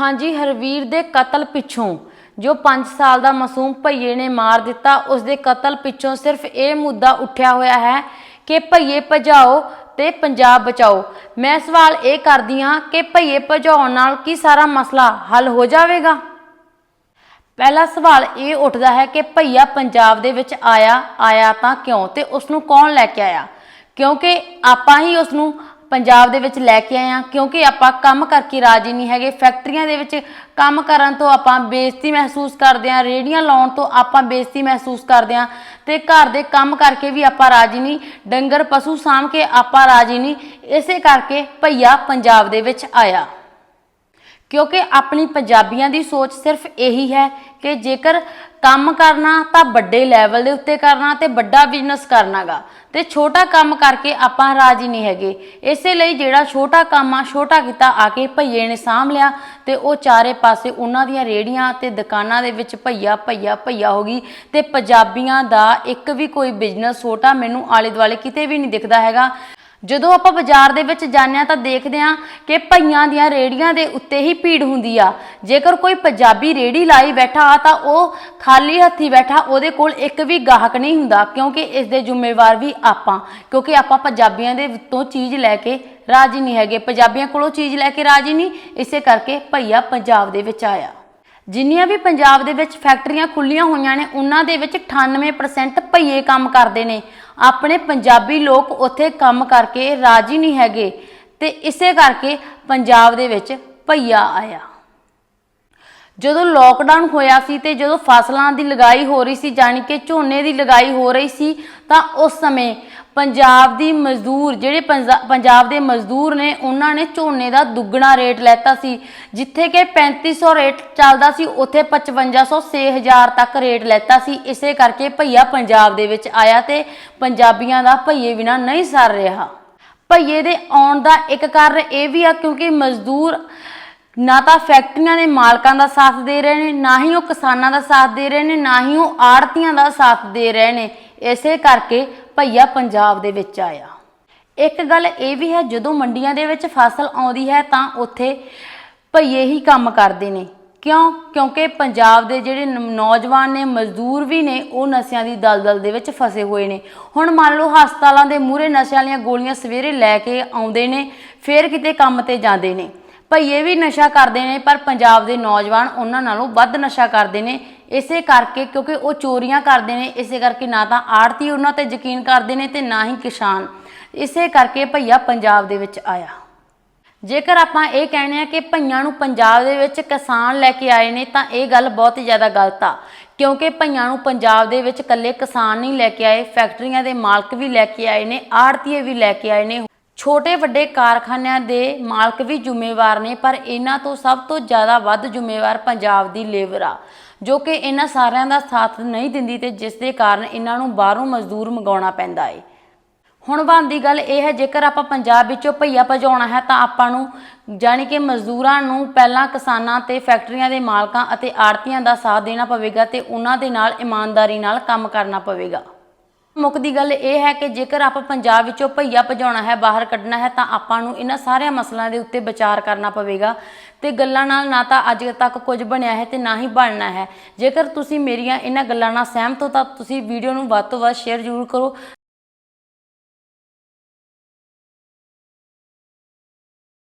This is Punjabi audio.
ਹਾਂਜੀ, ਹਰਵੀਰ ਦੇ ਕਤਲ ਪਿੱਛੋਂ, ਜੋ 5 ਸਾਲ ਦਾ ਮਾਸੂਮ ਭਈਏ ਨੇ ਮਾਰ ਦਿੱਤਾ, ਉਸ ਦੇ ਕਤਲ ਪਿੱਛੋਂ ਸਿਰਫ ਇਹ ਮੁੱਦਾ ਉੱਠਿਆ ਹੋਇਆ ਹੈ ਕਿ ਭਈਏ ਭਜਾਓ ਤੇ ਪੰਜਾਬ ਬਚਾਓ। ਮੈਂ ਸਵਾਲ ਇਹ ਕਰਦੀ ਹਾਂ ਕਿ ਭਈਏ ਭਜਾਉਣ ਨਾਲ ਕੀ ਸਾਰਾ ਮਸਲਾ ਹੱਲ ਹੋ ਜਾਵੇਗਾ? ਪਹਿਲਾ ਸਵਾਲ ਇਹ ਉੱਠਦਾ ਹੈ ਕਿ ਭਈਆ ਪੰਜਾਬ ਦੇ ਵਿੱਚ ਆਇਆ ਆਇਆ ਤਾਂ ਕਿਉਂ ਤੇ ਉਸ ਨੂੰ ਕੌਣ ਲੈ ਕੇ ਆਇਆ? ਕਿਉਂਕਿ ਆਪਾਂ ਹੀ ਉਸ ਨੂੰ ਪੰਜਾਬ ਦੇ ਵਿੱਚ ਲੈ ਕੇ ਆਏ ਆ ਕਿਉਂਕਿ ਆਪਾਂ ਕੰਮ ਕਰਕੇ ਰਾਜੀ ਨਹੀਂ ਹੈਗੇ। ਫੈਕਟਰੀਆਂ ਦੇ ਵਿੱਚ ਕੰਮ ਕਰਨ ਤੋਂ ਆਪਾਂ ਬੇਇੱਜ਼ਤੀ ਮਹਿਸੂਸ ਕਰਦੇ ਆ ਰੇੜੀਆਂ ਲਾਉਣ ਤੋਂ ਆਪਾਂ ਬੇਇੱਜ਼ਤੀ ਮਹਿਸੂਸ ਕਰਦੇ ਆ ਤੇ ਘਰ ਦੇ ਕੰਮ ਕਰਕੇ ਵੀ ਆਪਾਂ ਰਾਜੀ ਨਹੀਂ, ਡੰਗਰ, ਪਸ਼ੂ ਸਾਂਭ ਕੇ ਆਪਾਂ ਰਾਜੀ ਨਹੀਂ। ਇਸੇ ਕਰਕੇ ਭਈਆ ਪੰਜਾਬ ਦੇ ਵਿੱਚ ਆਇਆ। ਕਿਉਂਕਿ ਆਪਣੀ ਪੰਜਾਬੀਆਂ ਦੀ ਸੋਚ ਸਿਰਫ ਇਹੀ ਹੈ ਕਿ ਜੇਕਰ ਕੰਮ ਕਰਨਾ ਤਾਂ ਵੱਡੇ ਲੈਵਲ ਦੇ ਉੱਤੇ ਕਰਨਾ ਤੇ ਵੱਡਾ ਬਿਜ਼ਨਸ ਕਰਨਾਗਾ। ਤੇ ਛੋਟਾ ਕੰਮ ਕਰਕੇ ਆਪਾਂ ਰਾਜੀ ਨਹੀਂ ਹੈਗੇ। ਇਸੇ ਲਈ ਜਿਹੜਾ ਛੋਟਾ ਕੰਮ ਆ, ਛੋਟਾ ਕੀਤਾ ਆ ਕੇ ਭਈਏ ਨੇ ਸਾਂਭ ਲਿਆ ਤੇ ਉਹ ਚਾਰੇ ਪਾਸੇ ਉਹਨਾਂ ਦੀਆਂ ਰੇੜੀਆਂ ਤੇ ਦੁਕਾਨਾਂ ਦੇ ਵਿੱਚ ਭਈਆ ਭਈਆ ਭਈਆ ਹੋ ਗਈ ਤੇ ਪੰਜਾਬੀਆਂ ਦਾ ਇੱਕ ਵੀ ਕੋਈ ਬਿਜ਼ਨਸ ਛੋਟਾ ਮੈਨੂੰ ਆਲੇ ਦੁਆਲੇ ਕਿਤੇ ਵੀ ਨਹੀਂ ਦਿਖਦਾ ਹੈਗਾ। ਜਦੋਂ ਆਪਾਂ ਬਾਜ਼ਾਰ ਦੇ ਵਿੱਚ ਜਾਂਦੇ ਆ ਤਾਂ ਦੇਖਦੇ ਆ ਕਿ ਭਈਆਂ ਦੀਆਂ ਰੇੜੀਆਂ ਦੇ ਉੱਤੇ ਹੀ ਭੀੜ ਹੁੰਦੀ ਆ। ਜੇਕਰ ਕੋਈ ਪੰਜਾਬੀ ਰੇੜੀ ਲਾਈ ਬੈਠਾ ਆ ਤਾਂ ਉਹ ਖਾਲੀ ਹੱਥੀ ਬੈਠਾ, ਉਹਦੇ ਕੋਲ ਇੱਕ ਵੀ ਗਾਹਕ ਨਹੀਂ ਹੁੰਦਾ, ਕਿਉਂਕਿ ਇਸ ਦੇ ਜ਼ਿੰਮੇਵਾਰ ਵੀ ਆਪਾਂ, ਕਿਉਂਕਿ ਆਪਾਂ ਪੰਜਾਬੀਆਂ ਦੇ ਤੋਂ ਚੀਜ਼ ਲੈ ਕੇ ਰਾਜੀ ਨਹੀਂ ਹੈਗੇ। ਪੰਜਾਬੀਆਂ ਕੋਲੋਂ ਚੀਜ਼ ਲੈ ਕੇ ਰਾਜੀ ਨਹੀਂ, ਇਸੇ ਕਰਕੇ ਭਈਆ ਪੰਜਾਬ ਦੇ ਵਿੱਚ ਆਇਆ। ਜਿੰਨੀਆਂ ਵੀ ਪੰਜਾਬ ਦੇ ਵਿੱਚ ਫੈਕਟਰੀਆਂ ਖੁੱਲੀਆਂ ਹੋਈਆਂ ਨੇ, ਉਹਨਾਂ ਦੇ ਵਿੱਚ 98% ਭਈਏ ਕੰਮ ਕਰਦੇ ਨੇ। ਆਪਣੇ ਪੰਜਾਬੀ ਲੋਕ ਉੱਥੇ ਕੰਮ ਕਰਕੇ ਰਾਜੀ ਨਹੀਂ ਹੈਗੇ ਤੇ ਇਸੇ ਕਰਕੇ ਪੰਜਾਬ ਦੇ ਵਿੱਚ ਭਈਆ ਆਇਆ। ਜਦੋਂ ਲੋਕਡਾਊਨ ਹੋਇਆ ਸੀ ਤੇ ਜਦੋਂ ਫਸਲਾਂ ਦੀ ਲਗਾਈ ਹੋ ਰਹੀ ਸੀ ਜਾਨੀ ਕਿ ਝੋਨੇ ਦੀ ਲਗਾਈ ਹੋ ਰਹੀ ਸੀ, ਤਾਂ ਉਸ ਸਮੇਂ ਪੰਜਾਬ ਦੀ ਮਜ਼ਦੂਰ, ਜਿਹੜੇ ਪੰਜਾਬ ਦੇ ਮਜ਼ਦੂਰ ਨੇ, ਉਹਨਾਂ ਨੇ ਝੋਨੇ ਦਾ ਦੁੱਗਣਾ ਰੇਟ ਲੈਤਾ ਸੀ, ਜਿੱਥੇ ਕਿ 3500 ਰੇਟ ਚੱਲਦਾ ਸੀ, ਉੱਥੇ 5500 6000 ਤੱਕ ਰੇਟ ਲੈਤਾ ਸੀ। ਇਸੇ ਕਰਕੇ ਭਈਆ ਪੰਜਾਬ ਦੇ ਵਿੱਚ ਆਇਆ ਤੇ ਪੰਜਾਬੀਆਂ ਦਾ ਭਈਏ ਬਿਨਾ ਨਹੀਂ ਸਰ ਰਿਹਾ। ਭਈਏ ਦੇ ਆਉਣ ਦਾ ਇੱਕ ਕਾਰਨ ਇਹ ਵੀ ਆ, ਕਿਉਂਕਿ ਮਜ਼ਦੂਰ ਨਾ ਤਾਂ ਫੈਕਟਰੀਆਂ ਦੇ ਮਾਲਕਾਂ ਦਾ ਸਾਥ ਦੇ ਰਹੇ ਨੇ, ਨਾ ਹੀ ਉਹ ਕਿਸਾਨਾਂ ਦਾ ਸਾਥ ਦੇ ਰਹੇ ਨੇ, ਨਾ ਹੀ ਉਹ ਆੜਤੀਆਂ ਦਾ ਸਾਥ ਦੇ ਰਹੇ ਨੇ। ਇਸੇ ਕਰਕੇ ਭਈਆ ਪੰਜਾਬ ਦੇ ਵਿੱਚ ਆਇਆ। ਇੱਕ ਗੱਲ ਇਹ ਵੀ ਹੈ, ਜਦੋਂ ਮੰਡੀਆਂ ਦੇ ਵਿੱਚ ਫਸਲ ਆਉਂਦੀ ਹੈ ਤਾਂ ਉੱਥੇ ਭਈਏ ਹੀ ਕੰਮ ਕਰਦੇ ਨੇ। ਕਿਉਂ? ਕਿਉਂਕਿ ਪੰਜਾਬ ਦੇ ਜਿਹੜੇ ਨ- ਨੌਜਵਾਨ ਨੇ, ਮਜ਼ਦੂਰ ਵੀ ਨੇ, ਉਹ ਨਸ਼ਿਆਂ ਦੀ ਦਲਦਲ ਦੇ ਵਿੱਚ ਫਸੇ ਹੋਏ ਨੇ। ਹੁਣ ਮੰਨ ਲਓ ਹਸਪਤਾਲਾਂ ਦੇ ਮੂਹਰੇ ਨਸ਼ਿਆਂ ਵਾਲੀਆਂ ਗੋਲੀਆਂ ਸਵੇਰੇ ਲੈ ਕੇ ਆਉਂਦੇ ਨੇ, ਫਿਰ ਕਿਤੇ ਕੰਮ ਤੇ ਜਾਂਦੇ ਨੇ। ਭਈਏ ਵੀ ਨਸ਼ਾ ਕਰਦੇ ਨੇ, ਪਰ ਪੰਜਾਬ ਦੇ ਨੌਜਵਾਨ ਉਹਨਾਂ ਨਾਲੋਂ ਵੱਧ ਨਸ਼ਾ ਕਰਦੇ ਨੇ। ਇਸੇ ਕਰਕੇ, ਕਿਉਂਕਿ ਉਹ ਚੋਰੀਆਂ ਕਰਦੇ ਨੇ, ਇਸੇ ਕਰਕੇ ਨਾ ਤਾਂ ਆੜਤੀ ਉਹਨਾਂ ਤੇ ਯਕੀਨ ਕਰਦੇ ਨੇ ਤੇ ਨਾ ਹੀ ਕਿਸਾਨ। ਇਸੇ ਕਰਕੇ ਭਈਆ ਪੰਜਾਬ ਦੇ ਵਿੱਚ ਆਇਆ। ਜੇਕਰ ਆਪਾਂ ਇਹ ਕਹਿੰਦੇ ਆ ਕਿ ਭਈਆਂ ਨੂੰ ਪੰਜਾਬ ਦੇ ਵਿੱਚ ਕਿਸਾਨ ਲੈ ਕੇ ਆਏ ਨੇ, ਤਾਂ ਇਹ ਗੱਲ ਬਹੁਤ ਜ਼ਿਆਦਾ ਗਲਤ ਆ। ਕਿਉਂਕਿ ਭਈਆਂ ਨੂੰ ਪੰਜਾਬ ਦੇ ਵਿੱਚ ਇਕੱਲੇ ਕਿਸਾਨ ਨਹੀਂ ਲੈ ਕੇ ਆਏ, ਫੈਕਟਰੀਆਂ ਦੇ ਮਾਲਕ ਵੀ ਲੈ ਕੇ ਆਏ ਨੇ ਆੜਤੀਏ ਵੀ ਲੈ ਕੇ ਆਏ ਨੇ। ਛੋਟੇ ਵੱਡੇ ਕਾਰਖਾਨਿਆਂ ਦੇ ਮਾਲਕ ਵੀ ਜ਼ਿੰਮੇਵਾਰ ਨੇ, ਪਰ ਇਹਨਾਂ ਤੋਂ ਸਭ ਤੋਂ ਜ਼ਿਆਦਾ ਵੱਧ ਜ਼ਿੰਮੇਵਾਰ ਪੰਜਾਬ ਦੀ ਲੇਬਰ ਆ, ਜੋ ਕਿ ਇਹਨਾਂ ਸਾਰਿਆਂ ਦਾ ਸਾਥ ਨਹੀਂ ਦਿੰਦੀ ਤੇ ਜਿਸ ਦੇ ਕਾਰਨ ਇਹਨਾਂ ਨੂੰ ਬਾਹਰੋਂ ਮਜ਼ਦੂਰ ਮੰਗਾਉਣਾ ਪੈਂਦਾ ਏ। ਹੁਣ ਬਣਦੀ ਗੱਲ ਇਹ ਹੈ, ਜੇਕਰ ਆਪਾਂ ਪੰਜਾਬ ਵਿੱਚੋਂ ਭਈਆ ਭਜਾਉਣਾ ਹੈ, ਤਾਂ ਆਪਾਂ ਨੂੰ ਜਾਣੀ ਕਿ ਮਜ਼ਦੂਰਾਂ ਨੂੰ ਪਹਿਲਾਂ ਕਿਸਾਨਾਂ ਤੇ ਫੈਕਟਰੀਆਂ ਦੇ ਮਾਲਕਾਂ ਅਤੇ ਆੜਤੀਆਂ ਦਾ ਸਾਥ ਦੇਣਾ ਪਵੇਗਾ ਤੇ ਉਹਨਾਂ ਦੇ ਨਾਲ ਇਮਾਨਦਾਰੀ ਨਾਲ ਕੰਮ ਕਰਨਾ ਪਵੇਗਾ। ਮੁੱਕਦੀ ਗੱਲ ਇਹ ਹੈ ਕਿ ਜੇਕਰ ਆਪਾਂ ਪੰਜਾਬ ਵਿੱਚੋਂ ਭਈਆ ਭਜਾਉਣਾ ਹੈ, ਬਾਹਰ ਕੱਢਣਾ ਹੈ, ਤਾਂ ਆਪਾਂ ਨੂੰ ਇਹਨਾਂ ਸਾਰਿਆਂ ਮਸਲਿਆਂ ਦੇ ਉੱਤੇ ਵਿਚਾਰ ਕਰਨਾ ਪਵੇਗਾ ਤੇ ਗੱਲਾਂ ਨਾਲ ਨਾ ਤਾਂ ਅੱਜ ਤੱਕ ਕੁਝ ਬਣਿਆ ਹੈ ਤੇ ਨਾ ਹੀ ਬਣਨਾ ਹੈ। ਜੇਕਰ ਤੁਸੀਂ ਮੇਰੀਆਂ ਇਹਨਾਂ ਗੱਲਾਂ ਨਾਲ ਸਹਿਮਤ ਹੋ, ਤਾਂ ਤੁਸੀਂ ਵੀਡੀਓ ਨੂੰ ਵੱਧ ਤੋਂ ਵੱਧ ਸ਼ੇਅਰ ਜ਼ਰੂਰ ਕਰੋ।